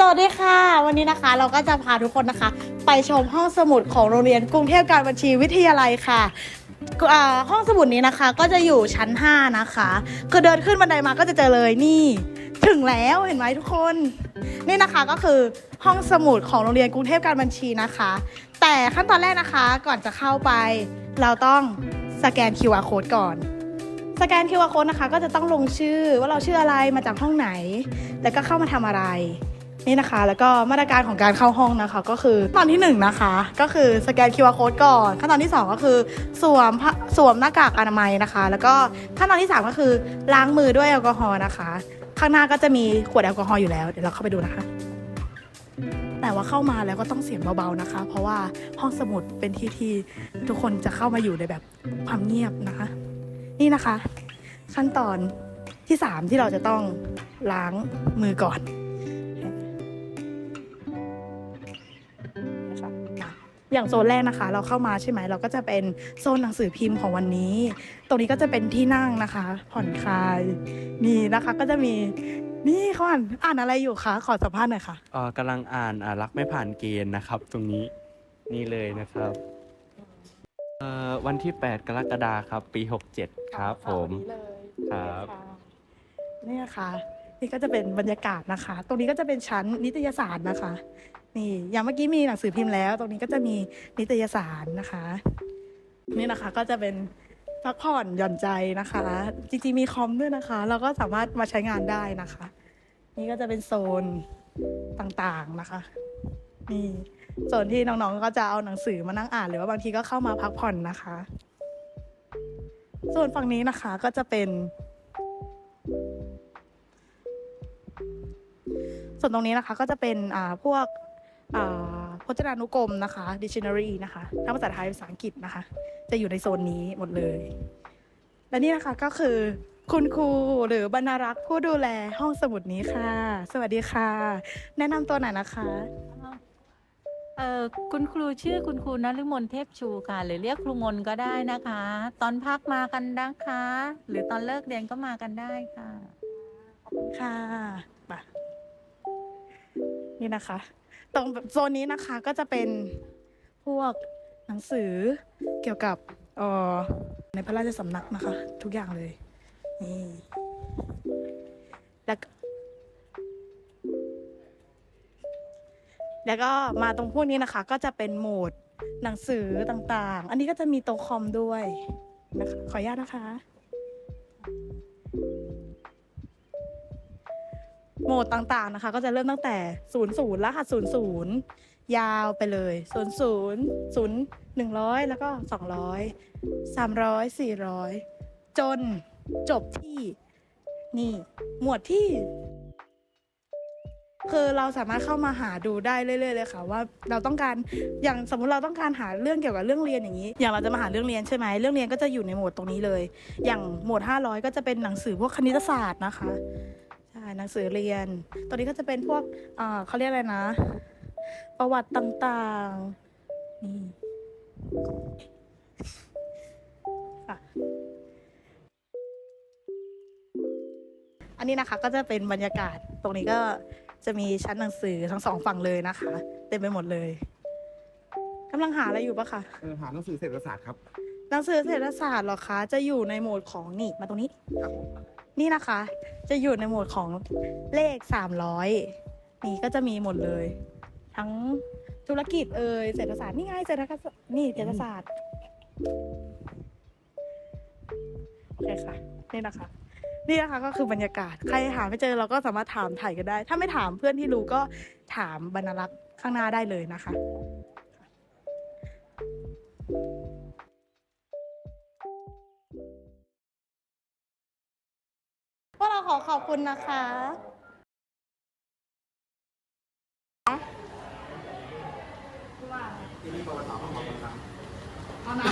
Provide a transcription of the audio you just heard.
สวัสดีค่ะ วันนี้นะคะเราก็จะพาทุกคนนะคะ ไปชมห้องสมุดของโรงเรียนกรุงเทพการบัญชีวิทยาลัยค่ะห้องสมุดนี้นะคะก็จะอยู่ชั้น 5 นะคะ คือเดินขึ้นบันไดมาก็จะเจอเลยนี่ ถึงแล้วเห็นไหมทุกคน นี่นะคะก็คือห้องสมุดของโรงเรียนกรุงเทพการบัญชีนะคะ แต่ขั้นตอนแรกนะคะก่อนจะเข้าไป เราต้องสแกน QR code ก่อน สแกน QR code นะคะ ก็จะต้องลงชื่อว่าเราชื่ออะไรมาจากห้องไหน แล้วก็เข้ามาทำอะไร นี่นะคะ แล้วก็มาตรการของการเข้าห้องนะคะ ก็คือขั้นตอนที่1นงนะคะ ก็คือสแกน QR code ก่อนขั้นตอนที่ 2 ก็คือสวมสวมหน้ากากอนามัยนะคะ แล้วก็ขั้นตอนที่ 3 ก็คือล้างมือด้วยแอลกอฮอล์นะคะ ข้างหน้าก็จะมีขวดแอลกอฮอล์อยู่แล้วเดี๋ยวเราเข้าไปดูนะคะ แต่ว่าเข้ามาแล้วก็ต้องเสียงเบาๆนะคะ เพราะว่าห้องสมุดเป็นที่ที่ทุกคนจะเข้ามาอยู่ในแบบความเงียบนะคะ นี่นะคะ ขั้นตอนที่สามที่เราจะต้องล้างมือก่อน อะอย่างโซนแรกนะคะ เราเข้ามาใช่ไหมเราก็จะเป็นโซนหนังสือพิมพ์ของวันนี้ ตรงนี้ก็จะเป็นที่นั่งนะคะ ผ่อนคลายนี่นะคะก็จะมีนี่เขาอ่านอ่านอะไรอยู่คะขอสัมภาษณ์หน่อยค่ะเอ่อกำลังอ่านอ่ารักไม่ผ่านเกณฑ์นะครับ ตรงนี้นี่เลยนะครับเอ่อวันที่ 8 กรกฎาคมครับ ปี 67 ครับผมครับนี่นะคะนี่ก็จะเป็นบรรยากาศนะคะ ตรงนี้ก็จะเป็นชั้นนิตยสารนะคะ นี่อย่างเมื่อกี้มีหนังสือพิมพ์แล้ว ตรงนี้ก็จะมีนิตยสารนะคะ นี่นะคะก็จะเป็นพักผ่อนหย่อนใจนะคะ จริงๆมีคอมด้วยนะคะ เราก็สามารถมาใช้งานได้นะคะ นี่ก็จะเป็นโซนต่างๆนะคะนี่โซนที่น้องๆก็จะเอาหนังสือมานั่งอ่านหรือว่าบางทีก็เข้ามาพักผ่อนนะคะ ส่วนฝั่งนี้นะคะก็จะเป็น ส่วนตรงนี้นะคะก็จะเป็นอ่าพวก พจนานุกรมนะคะ dictionary นะคะทั้งภาษาไทยภาษาอังกฤษนะคะ จะอยู่ในโซนนี้หมดเลย และนี่นะคะก็คือคุณครูหรือบรรณารักษ์ผู้ดูแลห้องสมุดนี้ค่ะ สวัสดีค่ะ แนะนำตัวหน่อยนะคะเออคุณครูชื่อคุณครูนฤมลเทพชูค่ะ หรือเรียกครูมนก็ได้นะคะ ตอนพักมากันนะคะ หรือตอนเลิกเรียนก็มากันได้ค่ะ ค่ะมา นี่นะคะ ตรงโซนนี้นะคะก็จะเป็นพวกหนังสือเกี่ยวกับออในพระราชสำนักนะคะ ทุกอย่างเลยนี่แล้วก็แล้วก็มาตรงพวกนี้นะคะ ก็จะเป็นโหมดหนังสือต่างๆ อันนี้ก็จะมีโต๊ะคอมด้วยนะคะ ขออนุญาตนะคะ โหมดต่างๆนะคะ ก็จะเริ่มตั้งแต่ 0 0รหัส0 0 ยาวไปเลย 0 0 0 100 แล้วก็ 200 300 400 จนจบที่นี่ หมวดที่ คือเราสามารถเข้ามาหาดูได้เรื่อยๆเลยค่ะ ว่าเราต้องการอย่างสมมุติเราต้องการหาเรื่องเกี่ยวกับเรื่องเรียนอย่างนี้ อย่างเราจะมาหาเรื่องเรียนใช่ไหมเรื่องเรียนก็จะอยู่ในหมวดตรงนี้เลย อย่างหมวด 500 ก็จะเป็นหนังสือพวกคณิตศาสตร์นะคะ หนังสือเรียนตอนนี้ก็จะเป็นพวกอ่าเขาเรียกอะไรนะ ประวัติต่างๆ นี่ค่ะอันนี้นะคะก็จะเป็นบรรยากาศตรงนี้ก็จะมีชั้นหนังสือทั้งสองฝั่งเลยนะคะ เต็มไปหมดเลยกำลังหาอะไรอยู่ปะคะเออหาหนังสือเศรษฐศาสตร์ครับหนังสือเศรษฐศาสตร์เหรอคะ จะอยู่ในโหมดของนี่มาตรงนี้ครับผม นี่นะคะ จะอยู่ในหมวดของเลขสามร้อยนี่ก็จะมีหมดเลย ทั้งธุรกิจเอ่ยเศรษฐศาสตร์นี่ไงเศรษฐศาสตร์นี่เศรษฐศาสตร์โอเคค่ะนี่นะคะ นี่นะคะก็คือบรรยากาศใครหาไม่เจอเราก็สามารถถามถ่ายกันได้ ถ้าไม่ถามเพื่อนที่รู้ก็ถามบรรลักษ์ข้างหน้าได้เลยนะคะ ขอขอบคุณนะคะเอานะ